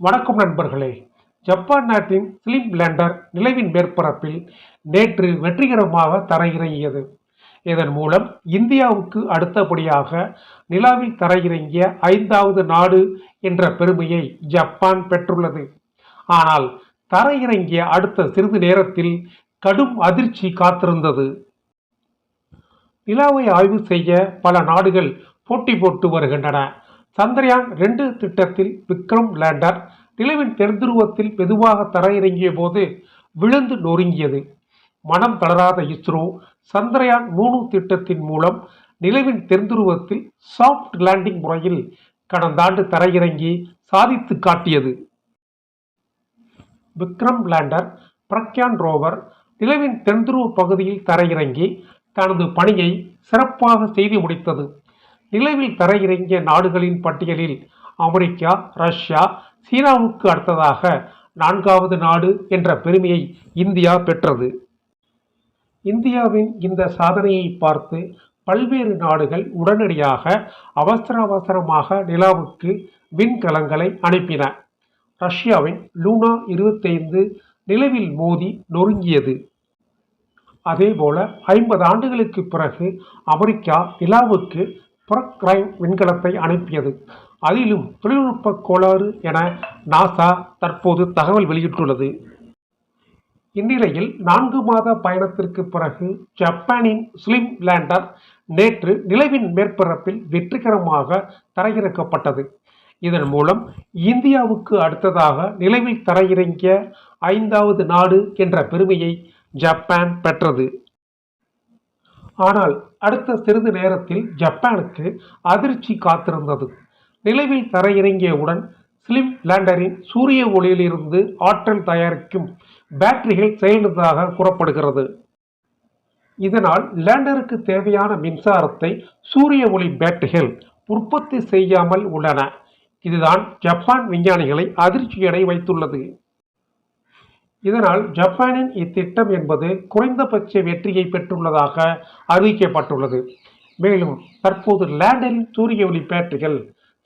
வணக்கம் நண்பர்களே. ஜப்பான் நாட்டின் ஸ்லிம் லேண்டர் நிலவின் மேற்பரப்பில் நேற்று வெற்றிகரமாக தரையிறங்கியது. இதன் மூலம் இந்தியாவுக்கு அடுத்தபடியாக நிலாவில் தரையிறங்கிய ஐந்தாவது நாடு என்ற பெருமையை ஜப்பான் பெற்றுள்ளது. ஆனால் தரையிறங்கிய அடுத்த சிறிது நேரத்தில் கடும் அதிர்ச்சி காத்திருந்தது. நிலாவை ஆய்வு செய்ய பல நாடுகள் போட்டி போட்டு வருகின்றன. சந்திரயான் ரெண்டு திட்டத்தில் விக்ரம் லேண்டர் நிலவின் தென்துருவத்தில் மெதுவாக தரையிறங்கிய போது விழுந்து நொறுங்கியது. மனம் தளராத இஸ்ரோ சந்திரயான் மூணு திட்டத்தின் மூலம் நிலவின் தென்துருவத்தில் சாஃப்ட் லேண்டிங் முறையில் கடந்த ஆண்டு தரையிறங்கி சாதித்து காட்டியது. விக்ரம் லேண்டர் பிரக்யான் ரோவர் நிலவின் தென்துருவ பகுதியில் தரையிறங்கி தனது பணியை சிறப்பாக செய்து முடித்தது. நிலவில் தரையிறங்கிய நாடுகளின் பட்டியலில் அமெரிக்கா ரஷ்யா சீனாவுக்கு அடுத்ததாக நான்காவது நாடு என்ற பெருமையை இந்தியா பெற்றது. இந்தியாவின் இந்த சாதனையை பார்த்து பல்வேறு நாடுகள் உடனடியாக அவசர அவசரமாக நிலாவுக்கு விண்கலங்களை அனுப்பின. ரஷ்யாவின் லூனா இருபத்தைந்து நிலவில் மோதி நொறுங்கியது. அதேபோல ஐம்பது ஆண்டுகளுக்கு பிறகு அமெரிக்கா நிலாவுக்கு புறக்ரைம் விண்கலத்தை அனுப்பியது. அதிலும் தொழில்நுட்ப கோளாறு என நாசா தற்போது தகவல் வெளியிட்டுள்ளது. இந்நிலையில் நான்கு மாத பயணத்திற்கு பிறகு ஜப்பானின் ஸ்லிம் லேண்டர் நேற்று நிலவின் மேற்பரப்பில் வெற்றிகரமாக தரையிறக்கப்பட்டது. இதன் மூலம் இந்தியாவுக்கு அடுத்ததாக நிலவில் தரையிறங்கிய ஐந்தாவது நாடு என்ற பெருமையை ஜப்பான் பெற்றது. ஆனால் அடுத்த சிறிது நேரத்தில் ஜப்பானுக்கு அதிர்ச்சி காத்திருந்தது. நிலவில் தரையிறங்கியவுடன் ஸ்லிம் லேண்டரின் சூரிய ஒளியிலிருந்து ஆற்றல் தயாரிக்கும் பேட்டரிகள் செயலிழந்ததாக கூறப்படுகிறது. இதனால் லேண்டருக்கு தேவையான மின்சாரத்தை சூரிய ஒளி பேட்டரிகள் உற்பத்தி செய்யாமல் உள்ளன. இதுதான் ஜப்பான் விஞ்ஞானிகளை அதிர்ச்சியடை வைத்துள்ளது. இதனால் ஜப்பானின் இத்திட்டம் என்பது குறைந்தபட்ச வெற்றியை பெற்றுள்ளதாக அறிவிக்கப்பட்டுள்ளது. மேலும் தற்போது லேண்டரின் சூரிய ஒளி பேட்டரிகள்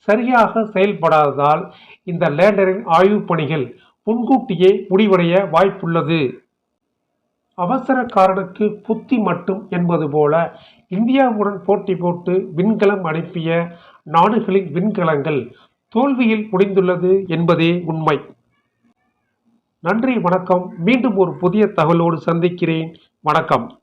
சரியாக செயல்படாததால் இந்த லேண்டரின் ஆய்வுப் பணிகள் முன்கூட்டியே முடிவடைய வாய்ப்புள்ளது. அவசரக்காரனுக்கு புத்தி மட்டும் என்பது போல இந்தியாவுடன் போட்டி போட்டு விண்கலம் அனுப்பிய நாடுகளின் விண்கலங்கள் தோல்வியில் முடிந்துள்ளது என்பதே உண்மை. நன்றி வணக்கம். மீண்டும் ஒரு புதிய தகவலோடு சந்திக்கிறேன். வணக்கம்.